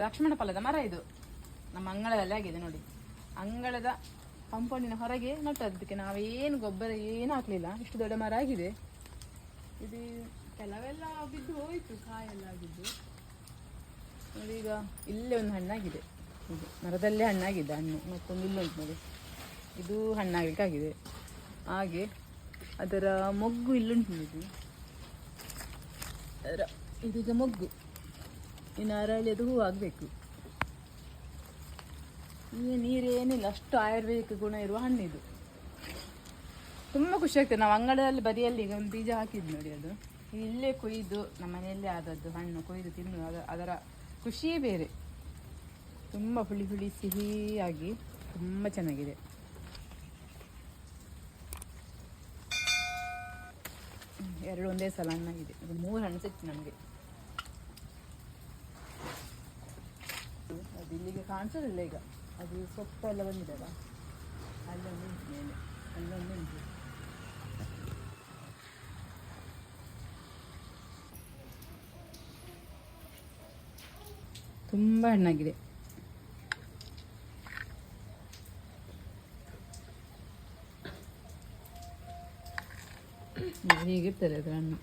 ಲಕ್ಷ್ಮಣ ಫಲದ ಮರ ಇದು. ನಮ್ಮ ಅಂಗಳದಲ್ಲಿ ಆಗಿದೆ ನೋಡಿ. ಅಂಗಳದ ಕಾಂಪೌಂಡಿನ ಹೊರಗೆ ನಟ್ಟದಕ್ಕೆ ನಾವೇನು ಗೊಬ್ಬರ ಏನು ಹಾಕ್ಲಿಲ್ಲ. ಇಷ್ಟು ದೊಡ್ಡ ಮರ ಆಗಿದೆ. ಇದು ಕೆಲವೆಲ್ಲ ಬಿದ್ದು ಹೋಯ್ತು, ಕಾಯೆಲ್ಲ ಆಗಿದ್ದು ಈಗ ಇಲ್ಲೇ ಒಂದು ಹಣ್ಣಾಗಿದೆ. ಇದು ಮರದಲ್ಲೇ ಹಣ್ಣಾಗಿದೆ ಹಣ್ಣು. ಮತ್ತೊಂದು ಇಲ್ಲೊಂದು ನೋಡಿ. ಇದು ಹಣ್ಣಾಗಲಿಕ್ಕಾಗಿದೆ. ಹಾಗೆ ಅದರ ಮೊಗ್ಗು ಇಲ್ಲುಂಟು ನೋಡಿ. ಅದರ ಇದೀಗ ಮೊಗ್ಗು. ಇನ್ನು ಅರಳಿಯದು ಹೂ ಆಗಬೇಕು ಈ ನೀರೇನಿಲ್ಲ, ಅಷ್ಟು ಆಯುರ್ವೇದಿಕ ಗುಣ ಇರುವ ಹಣ್ಣಿದು. ತುಂಬ ಖುಷಿ ಆಗ್ತದೆ. ನಾವು ಅಂಗಳದಲ್ಲಿ ಬದಿಯಲ್ಲಿ ಈಗ ಒಂದು ಬೀಜ ಹಾಕಿದ್ದು ನೋಡಿ ಅದು. ಇಲ್ಲೇ ಕೊಯ್ದು, ನಮ್ಮ ಮನೆಯಲ್ಲೇ ಆದದ್ದು ಹಣ್ಣು ಕೊಯ್ದು ತಿನ್ನು ಅದ, ಅದರ ಖುಷಿಯೇ ಬೇರೆ. ತುಂಬ ಹುಳಿ ಹುಳಿ ಸಿಹಿಯಾಗಿ ತುಂಬ ಚೆನ್ನಾಗಿದೆ. ಎರಡು ಒಂದೇ ಸಲ ಹಣ್ಣಾಗಿದೆ. ಮೂರು ಹಣ್ಣು ಸಿಕ್ತು ನಮಗೆ ಅದು ಇಲ್ಲಿಗೆ ಕಾಣಿಸೋದಿಲ್ಲ ಈಗ ಅದು ಸೊಪ್ಪೆಲ್ಲ ಬಂದಿದೆಲ್ಲ ಅಲ್ಲೊಂದು ಉಂಟು ಮೇಲೆ ಅಲ್ಲೊಂದು ಉಂಟು ತುಂಬ ಹಣ್ಣಾಗಿದೆ ನೋಡಿ, ಹೀಗಿರ್ತದೆ ಅದರ ಹಣ್ಣು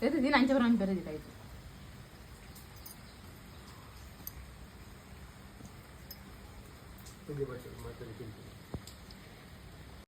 పెద్ద నంచవరం అని పెరది అయితే